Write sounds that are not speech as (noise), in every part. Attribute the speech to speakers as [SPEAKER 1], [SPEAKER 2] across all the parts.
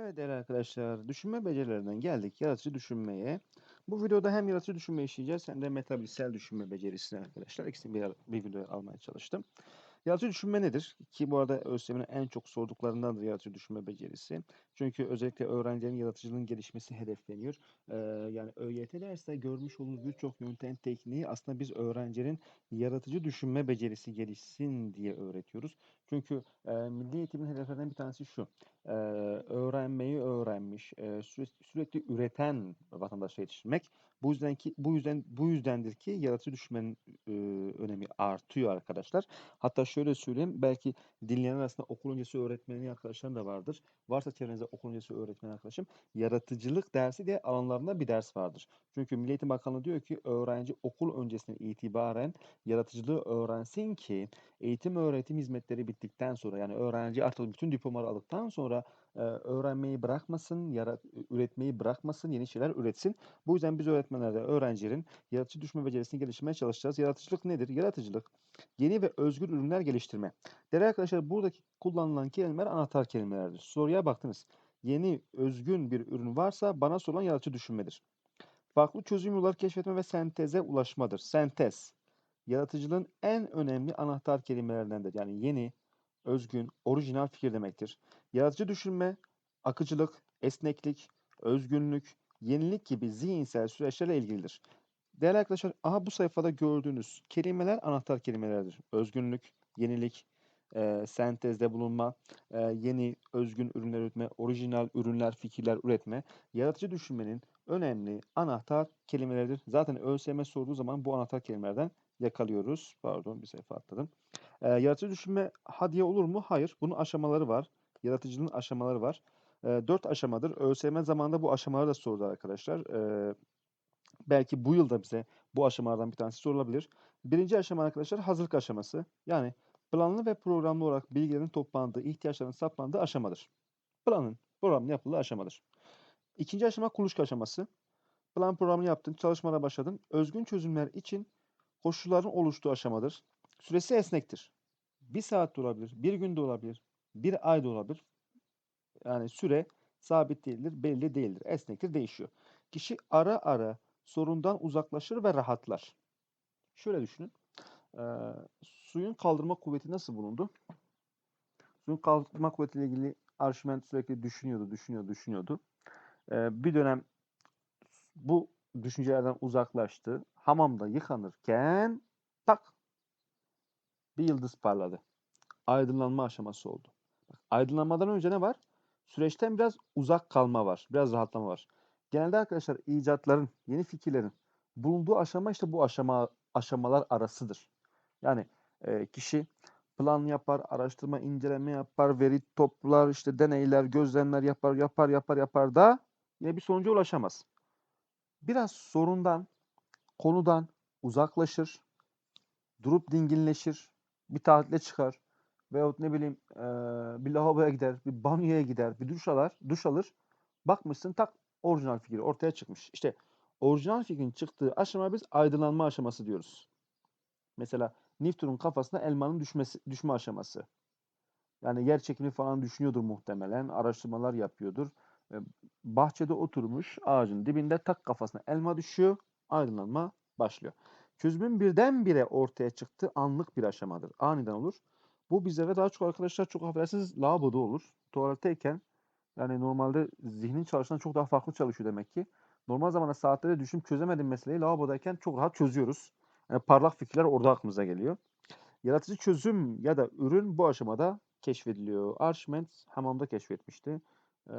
[SPEAKER 1] Evet değerli arkadaşlar, düşünme becerilerinden geldik yaratıcı düşünmeye. Bu videoda hem yaratıcı düşünme işleyeceğiz hem de metabolizsel düşünme becerisini arkadaşlar. İkisini bir, bir videoya almaya çalıştım. Yaratıcı düşünme nedir? Ki bu arada ÖSYM'nin en çok sorduklarındandır yaratıcı düşünme becerisi. Çünkü özellikle öğrencilerin yaratıcılığın gelişmesi hedefleniyor. Ee, yani ÖYT derste görmüş olduğunuz birçok yöntem tekniği aslında biz öğrencinin yaratıcı düşünme becerisi gelişsin diye öğretiyoruz. Çünkü e, milli eğitimin hedeflerinden bir tanesi şu. E, öğrenmeyi öğrenmiş, e, sürekli, sürekli üreten vatandaşa yetiştirmek. Bu yüzden ki bu yüzden bu yüzdendir ki yaratıcı düşünmenin e, önemi artıyor arkadaşlar. Hatta şöyle söyleyeyim, belki dinleyen arasında okul öncesi öğretmeni arkadaşlarım da vardır. Varsa çevrenizde okul öncesi öğretmen arkadaşım, yaratıcılık dersi diye alanlarında bir ders vardır. Çünkü Milli Eğitim Bakanlığı diyor ki öğrenci okul öncesinden itibaren yaratıcılığı öğrensin ki eğitim öğretim hizmetleri bittikten sonra yani öğrenci artık bütün diplomaları aldıktan sonra e, öğrenmeyi bırakmasın, yarat, üretmeyi bırakmasın, yeni şeyler üretsin. Bu yüzden biz öğretmenler de öğrencilerin yaratıcı düşünme becerisini geliştirmeye çalışacağız. Yaratıcılık nedir? Yaratıcılık yeni ve özgür ürünler geliştirme. Değerli arkadaşlar buradaki kullanılan kelimeler anahtar kelimelerdir. Soruya baktınız. Yeni, özgün bir ürün varsa bana sorulan yaratıcı düşünmedir. Farklı çözüm yolları keşfetme ve senteze ulaşmadır. Sentez, yaratıcılığın en önemli anahtar kelimelerindendir. Yani yeni, özgün, orijinal fikir demektir. Yaratıcı düşünme, akıcılık, esneklik, özgünlük, yenilik gibi zihinsel süreçlerle ilgilidir. Değerli arkadaşlar, aha bu sayfada gördüğünüz kelimeler anahtar kelimelerdir. Özgünlük, yenilik, e, sentezde bulunma, e, yeni, özgün ürünler üretme, orijinal ürünler, fikirler üretme, yaratıcı düşünmenin önemli anahtar kelimeleridir. Zaten ÖSYM sorduğu zaman bu anahtar kelimelerden yakalıyoruz. Pardon bir sayfa atladım. E, yaratıcı düşünme hadiye olur mu? Hayır. Bunun aşamaları var. Yaratıcılığın aşamaları var. E, dört aşamadır. ÖSYM zamanında bu aşamaları da sordu arkadaşlar. E, belki bu yılda bize bu aşamalardan bir tanesi sorulabilir. Birinci aşama arkadaşlar hazırlık aşaması. Yani planlı ve programlı olarak bilgilerin toplandığı, ihtiyaçların saplandığı aşamadır. Planın, programın yapıldığı aşamadır. İkinci aşama kuluçka aşaması. Plan programını yaptın, çalışmalara başladın. Özgün çözümler için koşulların oluştuğu aşamadır. Süresi esnektir. Bir saat de olabilir, bir gün de olabilir, bir ay da olabilir. Yani süre sabit değildir, belli değildir. Esnektir, değişiyor. Kişi ara ara sorundan uzaklaşır ve rahatlar. Şöyle düşünün. E, suyun kaldırma kuvveti nasıl bulundu? Suyun kaldırma kuvvetiyle ilgili Arşimet sürekli düşünüyordu, düşünüyordu, düşünüyordu. E, bir dönem bu düşüncelerden uzaklaştı. Hamamda yıkanırken tak bir yıldız parladı. Aydınlanma aşaması oldu. aydınlanmadan önce ne var? Süreçten biraz uzak kalma var. Biraz rahatlama var. Genelde arkadaşlar icatların, yeni fikirlerin bulunduğu aşama işte bu aşama aşamalar arasıdır. Yani e, kişi plan yapar, araştırma, inceleme yapar, veri toplar, işte deneyler, gözlemler yapar, yapar, yapar, yapar da yine bir sonuca ulaşamaz. Biraz sorundan, konudan uzaklaşır, durup dinginleşir, bir tatile çıkar veyahut ne bileyim e, bir lavaboya gider, bir banyoya gider, bir duş alır, duş alır. Bakmışsın tak orijinal fikir ortaya çıkmış. İşte orijinal fikrin çıktığı aşama biz aydınlanma aşaması diyoruz. Mesela Newton'un kafasına elmanın düşmesi, düşme aşaması. Yani yer çekimi falan düşünüyordur muhtemelen. Araştırmalar yapıyordur. Bahçede oturmuş ağacın dibinde tak kafasına elma düşüyor. Aydınlanma başlıyor. Çözümün birdenbire ortaya çıktığı anlık bir aşamadır. Aniden olur. Bu bizlere daha çok arkadaşlar çok affedersiniz lavaboda olur. Tuvaletteyken yani normalde zihnin çalışan çok daha farklı çalışıyor demek ki. Normal zamanda saatlerde düşünüp çözemedim meseleyi lavabodayken çok rahat çözüyoruz. Yani parlak fikirler orada aklımıza geliyor. Yaratıcı çözüm ya da ürün bu aşamada keşfediliyor. Archimedes hamamda keşfetmişti. Ee,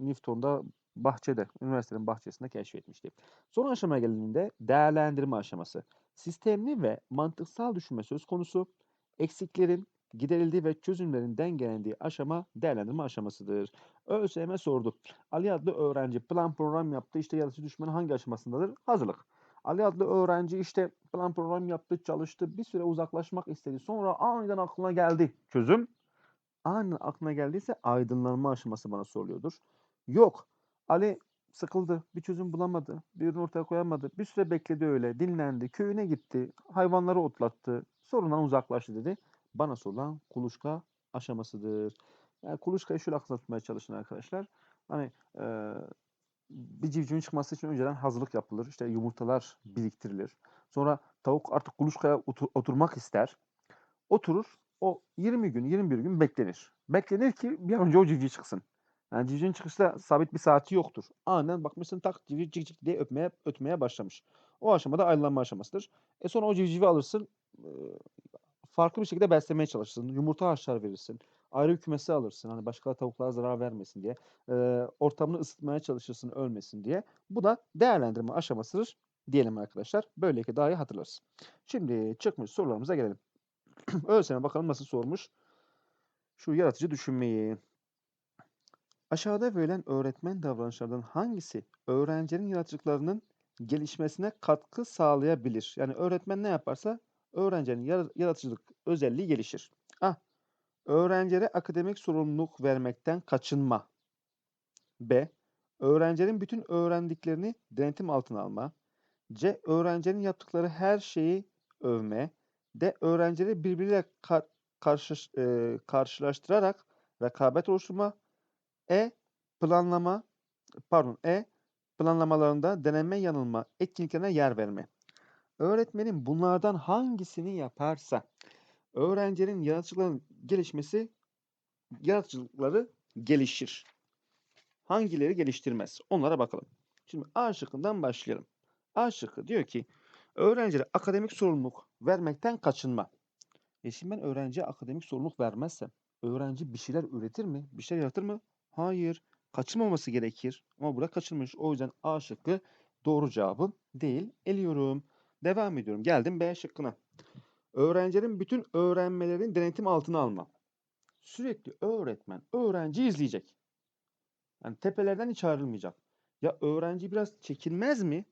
[SPEAKER 1] Newton da bahçede, üniversitenin bahçesinde keşfetmişti. Son aşamaya geldiğinde değerlendirme aşaması. Sistemli ve mantıksal düşünme söz konusu. Eksiklerin, giderildiği ve çözümlerin dengelendiği aşama değerlendirme aşamasıdır. ÖSYM sordu. Ali adlı öğrenci plan program yaptı. İşte yaratıcı düşmanın hangi aşamasındadır? Hazırlık. Ali adlı öğrenci işte plan program yaptı, çalıştı, bir süre uzaklaşmak istedi. Sonra aniden aklına geldi çözüm. Aniden aklına geldiyse aydınlanma aşaması bana soruluyordur. Yok. Ali sıkıldı, bir çözüm bulamadı, bir ürün ortaya koyamadı. Bir süre bekledi öyle, dinlendi, köyüne gitti, hayvanları otlattı, sorundan uzaklaştı dedi bana sorulan kuluçka aşamasıdır. Yani kuluçkayı şöyle akılda tutmaya çalışın arkadaşlar. Hani e, bir civcivin çıkması için önceden hazırlık yapılır. İşte yumurtalar biriktirilir. Sonra tavuk artık kuluçkaya otur- oturmak ister. Oturur. O 20 gün, 21 gün beklenir. Beklenir ki bir an önce o civciv çıksın. Yani civcivin çıkışta sabit bir saati yoktur. Aniden bakmışsın tak civciv cik cik diye öpmeye ötmeye başlamış. O aşamada ayrılanma aşamasıdır. E sonra o civcivi alırsın. farklı bir şekilde beslemeye çalışırsın. Yumurta haşlar verirsin. Ayrı bir kümese alırsın. Hani başka tavuklara zarar vermesin diye. E, ortamını ısıtmaya çalışırsın ölmesin diye. Bu da değerlendirme aşamasıdır diyelim arkadaşlar. Böylelikle daha iyi hatırlarız. Şimdi çıkmış sorularımıza gelelim. (clears throat) ÖSYM bakalım nasıl sormuş. Şu yaratıcı düşünmeyi. Aşağıda verilen öğretmen davranışlardan hangisi öğrencinin yaratıcılıklarının gelişmesine katkı sağlayabilir? Yani öğretmen ne yaparsa öğrencinin yara- yaratıcılık özelliği gelişir. Öğrencilere akademik sorumluluk vermekten kaçınma. B. Öğrencinin bütün öğrendiklerini denetim altına alma. C. Öğrencinin yaptıkları her şeyi övme. D. Öğrencileri birbiriyle ka- karşı, e, karşılaştırarak rekabet oluşturma. E. Planlama, pardon E. Planlamalarında deneme yanılma etkinliklerine yer verme. Öğretmenin bunlardan hangisini yaparsa öğrencinin yaratıcılığının gelişmesi yaratıcılıkları gelişir. Hangileri geliştirmez? Onlara bakalım. Şimdi A şıkkından başlayalım. A şıkkı diyor ki öğrencilere akademik sorumluluk vermekten kaçınma. E şimdi ben öğrenciye akademik sorumluluk vermezsem öğrenci bir şeyler üretir mi? Bir şeyler yaratır mı? Hayır. Kaçınmaması gerekir. Ama burada kaçırmış. O yüzden A şıkkı doğru cevabım değil. Eliyorum. Devam ediyorum. Geldim B şıkkına. Öğrencilerin bütün öğrenmelerin denetim altına alma. Sürekli öğretmen öğrenci izleyecek. Yani tepelerden hiç ayrılmayacak. Ya öğrenci biraz çekinmez mi?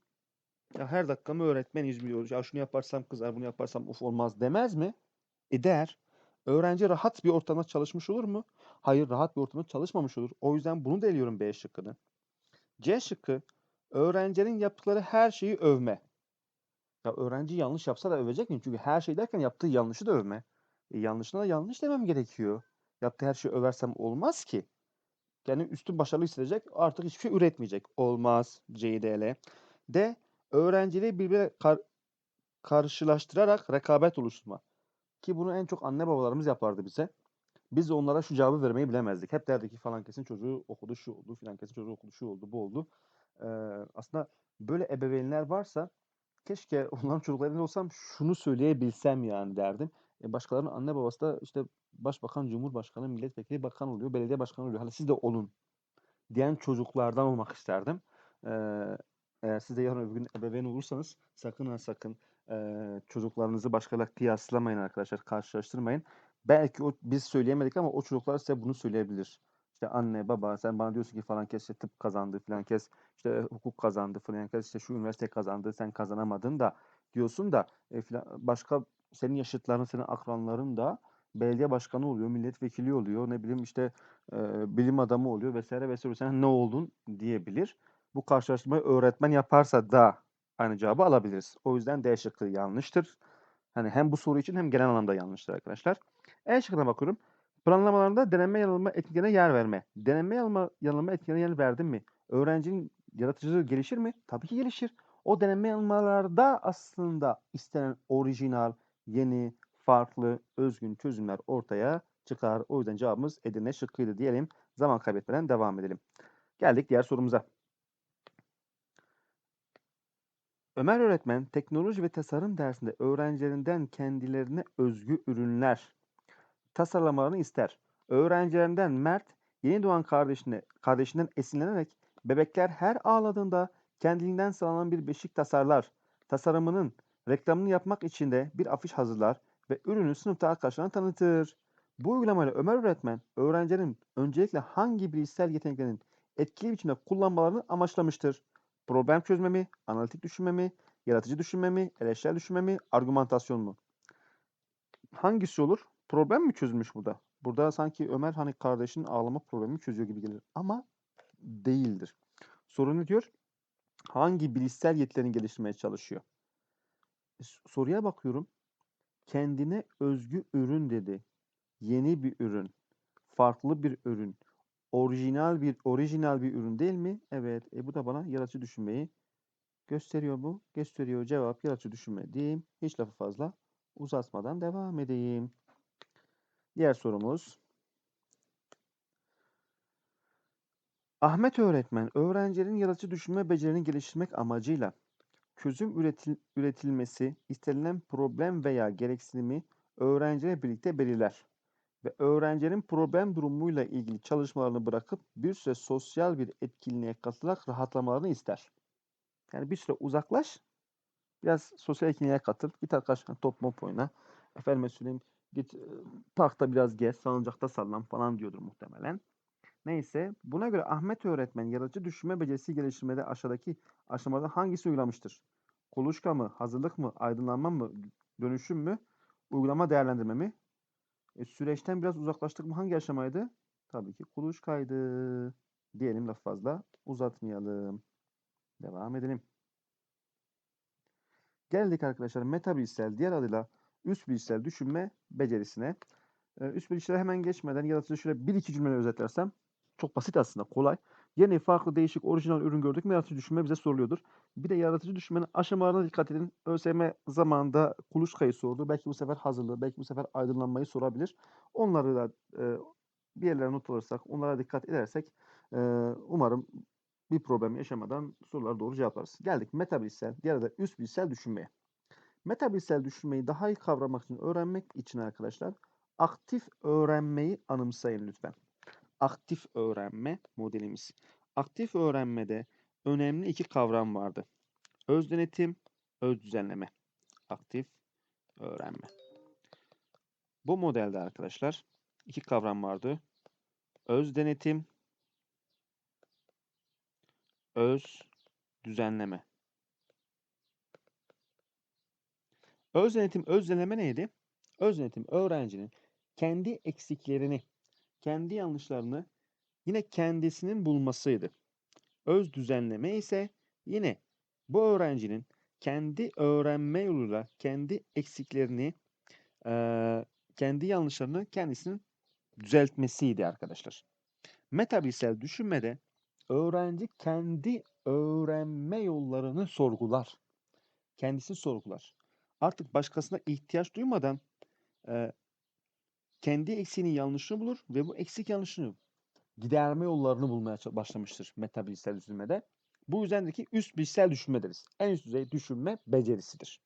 [SPEAKER 1] Ya her dakika mı öğretmen izliyor? Ya şunu yaparsam kızar, bunu yaparsam uf olmaz demez mi? E der. Öğrenci rahat bir ortamda çalışmış olur mu? Hayır, rahat bir ortamda çalışmamış olur. O yüzden bunu da eliyorum B şıkkını. C şıkkı, öğrencinin yaptıkları her şeyi övme. Ya öğrenci yanlış yapsa da övecek miyim? Çünkü her şey derken yaptığı yanlışı da övme. E yanlışına da yanlış demem gerekiyor. Yaptığı her şeyi översem olmaz ki. Yani üstün başarılı hissedecek, artık hiçbir şey üretmeyecek. Olmaz. C, D, L. D. Öğrencileri birbirine kar- karşılaştırarak rekabet oluşturma. Ki bunu en çok anne babalarımız yapardı bize. Biz de onlara şu cevabı vermeyi bilemezdik. Hep derdik ki falan kesin çocuğu okudu şu oldu, filan kesin çocuğu okudu şu oldu, bu oldu. Ee, aslında böyle ebeveynler varsa keşke (laughs) onların çocuklarında olsam şunu söyleyebilsem yani derdim. E başkalarının anne babası da işte başbakan, cumhurbaşkanı, milletvekili, bakan oluyor, belediye başkanı oluyor. Hani siz de olun diyen çocuklardan olmak isterdim. Ee, eğer siz de yarın öbür gün ebeveyn olursanız sakın ha sakın eee, çocuklarınızı başkalarıyla kıyaslamayın arkadaşlar, karşılaştırmayın. Belki o, biz söyleyemedik ama o çocuklar size bunu söyleyebilir. İşte anne, baba sen bana diyorsun ki falan kes işte tıp kazandı falan kes işte hukuk kazandı falan kes işte şu üniversite kazandı sen kazanamadın da diyorsun da e, filan, başka senin yaşıtların, senin akranların da belediye başkanı oluyor, milletvekili oluyor, ne bileyim işte e, bilim adamı oluyor vesaire vesaire. Sen ne oldun diyebilir. Bu karşılaştırmayı öğretmen yaparsa da aynı cevabı alabiliriz. O yüzden D şıkkı yanlıştır. Hani hem bu soru için hem genel anlamda yanlıştır arkadaşlar. E şıkkına bakıyorum. Planlamalarında deneme yanılma etkilerine yer verme. Deneme yanılma, yanılma etkilerine yer verdin mi? Öğrencinin yaratıcılığı gelişir mi? Tabii ki gelişir. O deneme yanılmalarda aslında istenen orijinal, yeni, farklı, özgün çözümler ortaya çıkar. O yüzden cevabımız Edirne şıkkıydı diyelim. Zaman kaybetmeden devam edelim. Geldik diğer sorumuza. Ömer öğretmen teknoloji ve tasarım dersinde öğrencilerinden kendilerine özgü ürünler tasarlamalarını ister. Öğrencilerinden Mert yeni doğan kardeşine, kardeşinden esinlenerek bebekler her ağladığında kendiliğinden sağlanan bir beşik tasarlar. Tasarımının reklamını yapmak için de bir afiş hazırlar ve ürünü sınıfta arkadaşlarına tanıtır. Bu uygulamayla Ömer öğretmen öğrencilerin öncelikle hangi bilişsel yeteneklerin etkili biçimde kullanmalarını amaçlamıştır. Problem çözme mi, analitik düşünme mi, yaratıcı düşünme mi, eleştirel düşünme mi, argümantasyon mu? Hangisi olur? Problem mi çözülmüş burada? Burada sanki Ömer hani kardeşinin ağlama problemini çözüyor gibi gelir. Ama değildir. Soru ne diyor? Hangi bilişsel yetilerini geliştirmeye çalışıyor? E, soruya bakıyorum. Kendine özgü ürün dedi. Yeni bir ürün. farklı bir ürün. Orijinal bir orijinal bir ürün değil mi? Evet. E bu da bana yaratıcı düşünmeyi gösteriyor mu? Gösteriyor. Cevap yaratıcı düşünme diyeyim. Hiç lafı fazla uzatmadan devam edeyim. Diğer sorumuz. Ahmet öğretmen, öğrencilerin yaratıcı düşünme becerilerini geliştirmek amacıyla çözüm üretil- üretilmesi istenilen problem veya gereksinimi öğrencilerle birlikte belirler ve öğrencinin problem durumuyla ilgili çalışmalarını bırakıp bir süre sosyal bir etkinliğe katılarak rahatlamalarını ister. Yani bir süre uzaklaş, biraz sosyal etkinliğe katıl, git arkadaşlarla top mop oyna, efendime söyleyeyim git parkta biraz gez, salıncakta sallan falan diyordur muhtemelen. Neyse, buna göre Ahmet öğretmen yaratıcı düşünme becerisi geliştirmede aşağıdaki aşamada hangisi uygulamıştır? Kuluçka mı, hazırlık mı, aydınlanma mı, dönüşüm mü, uygulama değerlendirme mi? E, süreçten biraz uzaklaştık mı? Hangi aşamaydı? Tabii ki kuluçkaydı. Diyelim laf fazla uzatmayalım. Devam edelim. Geldik arkadaşlar metabilişsel diğer adıyla üst bilişsel düşünme becerisine. Ee, üst bilişlere hemen geçmeden yaratıcı şöyle bir iki cümleyle özetlersem çok basit aslında kolay. Yeni, farklı, değişik, orijinal ürün gördük mü yaratıcı düşünme bize soruluyordur. Bir de yaratıcı düşünmenin aşamalarına dikkat edin. ÖSYM zamanında kuluçkayı sordu. Belki bu sefer hazırlığı, belki bu sefer aydınlanmayı sorabilir. Onları da e, bir yerlere not alırsak, onlara dikkat edersek e, umarım bir problem yaşamadan sorulara doğru cevaplarız. Geldik metabilişsel, diğer adı üst bilişsel düşünmeye. Metabilişsel düşünmeyi daha iyi kavramak için, öğrenmek için arkadaşlar aktif öğrenmeyi anımsayın lütfen. Aktif öğrenme modelimiz. Aktif öğrenmede önemli iki kavram vardı. Öz denetim, öz düzenleme. Aktif öğrenme. Bu modelde arkadaşlar iki kavram vardı. Öz denetim, öz düzenleme. Öz denetim, öz düzenleme neydi? Öz denetim öğrencinin kendi eksiklerini, kendi yanlışlarını yine kendisinin bulmasıydı. Öz düzenleme ise yine bu öğrencinin kendi öğrenme yoluyla kendi eksiklerini, kendi yanlışlarını kendisinin düzeltmesiydi arkadaşlar. Metabilsel düşünmede öğrenci kendi öğrenme yollarını sorgular. Kendisi sorgular. Artık başkasına ihtiyaç duymadan eee, kendi eksiğinin yanlışını bulur ve bu eksik yanlışını giderme yollarını bulmaya başlamıştır metabilsel düşünmede. Bu yüzendeki üst bilişsel düşünme deriz. En üst düzey düşünme becerisidir.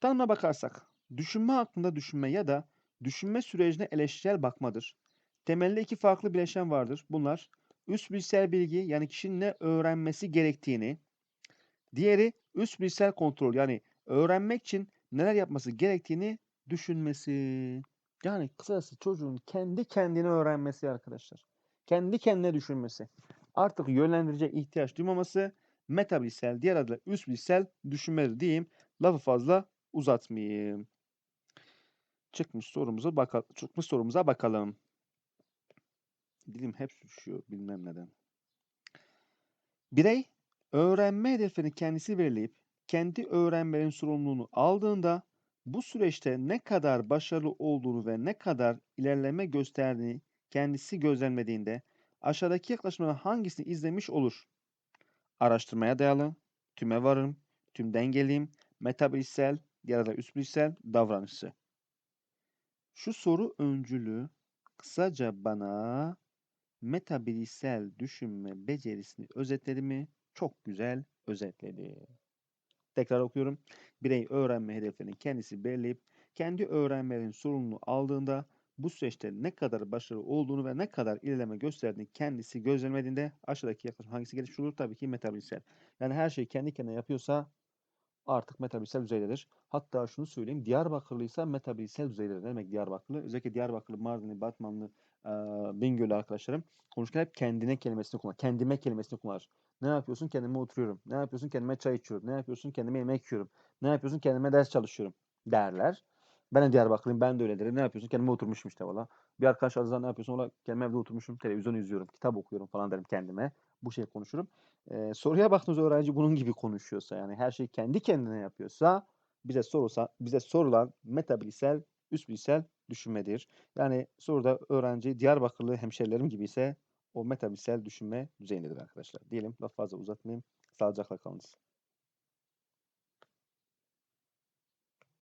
[SPEAKER 1] Tanıma bakarsak, düşünme hakkında düşünme ya da düşünme sürecine eleştirel bakmadır. Temelde iki farklı bileşen vardır. Bunlar üst bilişsel bilgi yani kişinin ne öğrenmesi gerektiğini, diğeri üst bilişsel kontrol yani öğrenmek için neler yapması gerektiğini düşünmesi. Yani kısacası çocuğun kendi kendine öğrenmesi arkadaşlar. Kendi kendine düşünmesi. Artık yönlendirici ihtiyaç duymaması metabilsel, diğer adıyla üst bilişsel düşünmedir diyeyim. Lafı fazla uzatmayayım. Çıkmış sorumuza bakalım. Çıkmış sorumuza bakalım. Dilim hep sürüşüyor bilmem neden. Birey öğrenme hedefini kendisi belirleyip kendi öğrenmenin sorumluluğunu aldığında bu süreçte ne kadar başarılı olduğunu ve ne kadar ilerleme gösterdiğini kendisi gözlemlediğinde aşağıdaki yaklaşımların hangisini izlemiş olur? Araştırmaya dayalı, tüme varım, tüm dengeliyim, metabilişsel, diğer adıyla üst bilişsel davranışı. Şu soru öncülü kısaca bana metabilişsel düşünme becerisini özetledi mi? Çok güzel özetledi. Tekrar okuyorum. Birey öğrenme hedeflerini kendisi belirleyip kendi öğrenmenin sorumluluğunu aldığında bu süreçte ne kadar başarılı olduğunu ve ne kadar ilerleme gösterdiğini kendisi gözlemlediğinde aşağıdaki yaklaşım hangisi gelişmiş olur? Tabii ki metabilişsel. Yani her şeyi kendi kendine yapıyorsa artık metabilişsel düzeydedir. Hatta şunu söyleyeyim, Diyarbakırlıysa metabilişsel düzeydedir. Ne demek Diyarbakırlı? Özellikle Diyarbakırlı, Mardinli, Batmanlı, eee Bingöl'lü arkadaşlarım konuşurken hep kendine kelimesini kullanır. Kendime kelimesini kullanır. Ne yapıyorsun? Kendime oturuyorum. Ne yapıyorsun? Kendime çay içiyorum. Ne yapıyorsun? Kendime yemek yiyorum. Ne yapıyorsun? Kendime ders çalışıyorum derler. Ben de Diyarbakırlıyım. Ben de öyle derim. Ne yapıyorsun? Kendime oturmuşum işte valla. Bir arkadaş aradığı zaman ne yapıyorsun? Valla kendime evde oturmuşum. Televizyon izliyorum. Kitap okuyorum falan derim kendime. Bu şey konuşurum. Eee, soruya baktığınızda öğrenci bunun gibi konuşuyorsa yani her şeyi kendi kendine yapıyorsa bize sorulsa bize sorulan metabilişsel üst bilişsel düşünmedir. Yani soruda öğrenci Diyarbakırlı hemşerilerim gibi ise o metabilsel düşünme düzeyindedir arkadaşlar. Diyelim lafı fazla uzatmayayım. Sağlıcakla kalınız.